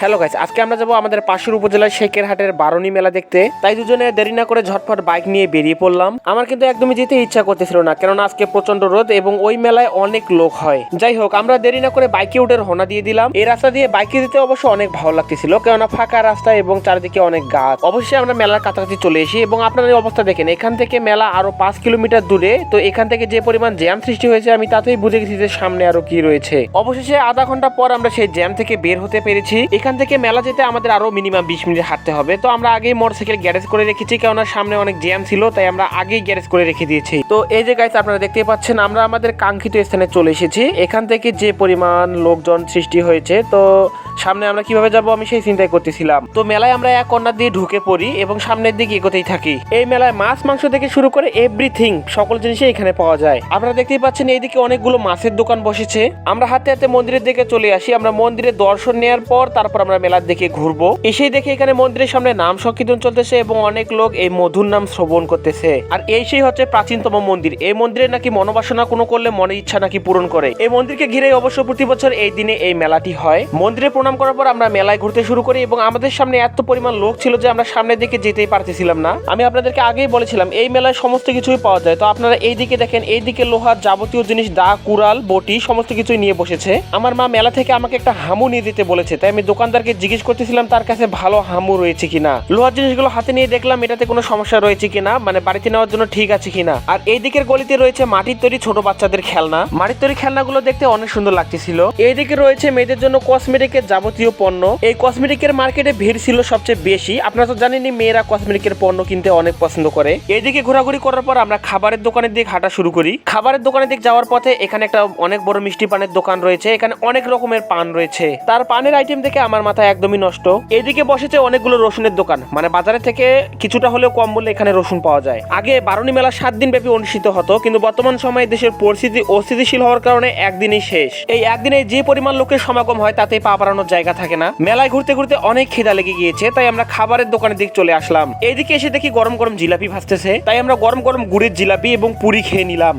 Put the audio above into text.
Hello guys আজকে আমরা যাব আমাদের পাশের উপজেলার শেখের হাটের বারণী মেলা দেখতে। তাই দুজনে দেরি না করে ঝটফট বাইক নিয়ে বেরিয়ে পড়লাম। আমার কিন্তু একদমই যেতে ইচ্ছা করতেছিল না, কেননা আজকে প্রচণ্ড রোদ এবং ওই মেলায় অনেক লোক হয়। যাই হোক, আমরা দেরি না করে বাইকে উঠে রওনা দিয়ে দিলাম। এই রাস্তা দিয়ে বাইকে যেতে অবশ্য অনেক ভালো লাগতেছিল, কেননা ফাঁকা রাস্তা এবং চারিদিকে অনেক গাছ। অবশ্যই আমরা মেলার কাছাকাছি চলে এসি এবং আপনারা এই অবস্থা দেখেন, এখান থেকে মেলা আরও পাঁচ কিলোমিটার দূরে। তো এখান থেকে যে পরিমাণ জ্যাম সৃষ্টি হয়েছে, আমি তাতেই বুঝে গেছি যে সামনে আরও কি রয়েছে। অবশেষে আধা ঘণ্টা পর আমরা সেই জ্যাম থেকে বের হতে পেরেছি। এখান থেকে মেলা যেতে আমাদের আরও মিনিমাম বিশ মিনিট হাঁটতে হবে। তো আমরা আগেই মোটরসাইকেল গ্যারেজ করে রেখেছি, কেননা সামনে অনেক জ্যাম ছিল, তাই আমরা আগেই গ্যারেজ করে রেখে দিয়েছি। তো এই যে গাইস আপনারা দেখতে পাচ্ছেন, আমরা আমাদের কাঙ্ক্ষিত স্থানে চলে এসেছি। এখান থেকে যে পরিমাণ লোকজন সৃষ্টি হয়েছে, তো সামনে আমরা কীভাবে যাব আমি সেই চিন্তাই করতেছিলাম। তো মেলায় আমরা এক কর্নার দিয়ে ঢুকে পড়ি এবং সামনের দিকে এগোতেই থাকি। এই মেলায় মাছ, মাংস থেকে শুরু করে এভরিথিং সকল জিনিসই এখানে পাওয়া যায়। আপনারা দেখতেই পাচ্ছেন এইদিকে অনেকগুলো মাছের দোকান বসেছে। আমরা হাতে হাতে মন্দিরের দিকে চলে আসি। আমরা মন্দিরে দর্শন নেওয়ার পর তারপর আমরা মেলার দিকে ঘুরবো। এসেই দেখি এখানে মন্দিরের সামনে নাম সংকীর্তন চলতেছে এবং অনেক লোক এই মধুর নাম শ্রবণ করতেছে। আর এই সেই হচ্ছে প্রাচীনতম মন্দির। এই মন্দিরে নাকি মনোবাসনা কোনো করলে মনের ইচ্ছা নাকি পূরণ করে। এই মন্দিরকে ঘিরে অবশ্য প্রতি বছর এই দিনে এই মেলাটি হয়। মন্দিরে প্রণাম করার পর আমরা মেলায় ঘুরতে শুরু করি এবং আমাদের সামনে এত পরিমাণ লোক ছিল যে আমরা সামনের দিকে যেতেই পারতেছিলাম না। আমি আপনাদেরকে আগেই বলেছিলাম, এই মেলায় সমস্ত কিছুই পাওয়া যায়। তো আপনারা এই দিকে দেখেন, এই দিকে লোহার যাবতীয় জিনিস, দা, কুড়াল, বটি, সমস্ত কিছুই নিয়ে বসেছে। আমার মা মেলা থেকে আমাকে একটা হামু নিয়ে দিতে বলেছে, তাই আমি দোকানদারকে জিজ্ঞেস করতেছিলাম, তার কাছে ভালো হামু রয়েছে কিনা? লোহার জিনিসগুলো হাতে নিয়ে দেখলাম, এটাতে কোনো সমস্যা রয়েছে কিনা? মানে বাড়িতে নেওয়ার জন্য ঠিক আছে কিনা? আর এই দিকের গলিতে রয়েছে মাটির তৈরি ছোট বাচ্চাদের খেলনা। মাটির তৈরি খেলনাগুলো দেখতে অনেক সুন্দর লাগতেছিল। এইদিকে রয়েছে মেয়েদের জন্য কসমেটিকের যাবতীয় পণ্য। এই কসমেটিকের মার্কেটে ভিড় ছিল সবচেয়ে বেশি। আপনারা তো জানেনই, মেয়েরা কসমেটিকের পণ্য কিনতে অনেক পছন্দ করে। এইদিকে ঘোরাঘুরি করার পর আমরা খাবারের দোকানের দিকে হাঁটা শুরু করি। খাবারের দোকানের দিকে যাওয়ার পথে এখানে একটা অনেক বড় মিষ্টি পানের দোকান রয়েছে। এখানে অনেক রকমের পান রয়েছে। তার পানের আইটেম দেখে আমার মাথা একদমই নষ্ট। এইদিকে বসেছে অনেকগুলো রসুনের দোকান। মানে বাজারে থেকে কিছুটা হলেও কম মূল্যে এখানে রসুন পাওয়া যায়। আগে বারণী মেলা সাত দিন ব্যাপী অনুষ্ঠিত হতো, কিন্তু বর্তমান সময়ে দেশের পরিস্থিতি অস্থিতিশীল হওয়ার কারণে একদিনই শেষ। এই একদিনে যে পরিমাণ লোকের সমাগম হয় তাতে পা বাড়ানোর জায়গা থাকে না। মেলায় ঘুরতে ঘুরতে অনেক খিদা লেগে গিয়েছে, তাই আমরা খাবারের দোকানের দিকে চলে আসলাম। এদিকে এসে দেখি গরম গরম জিলাপি ভাসতেছে তাই আমরা গরম গরম গুড়ের জিলাপি এবং পুরি খেয়ে নিলাম।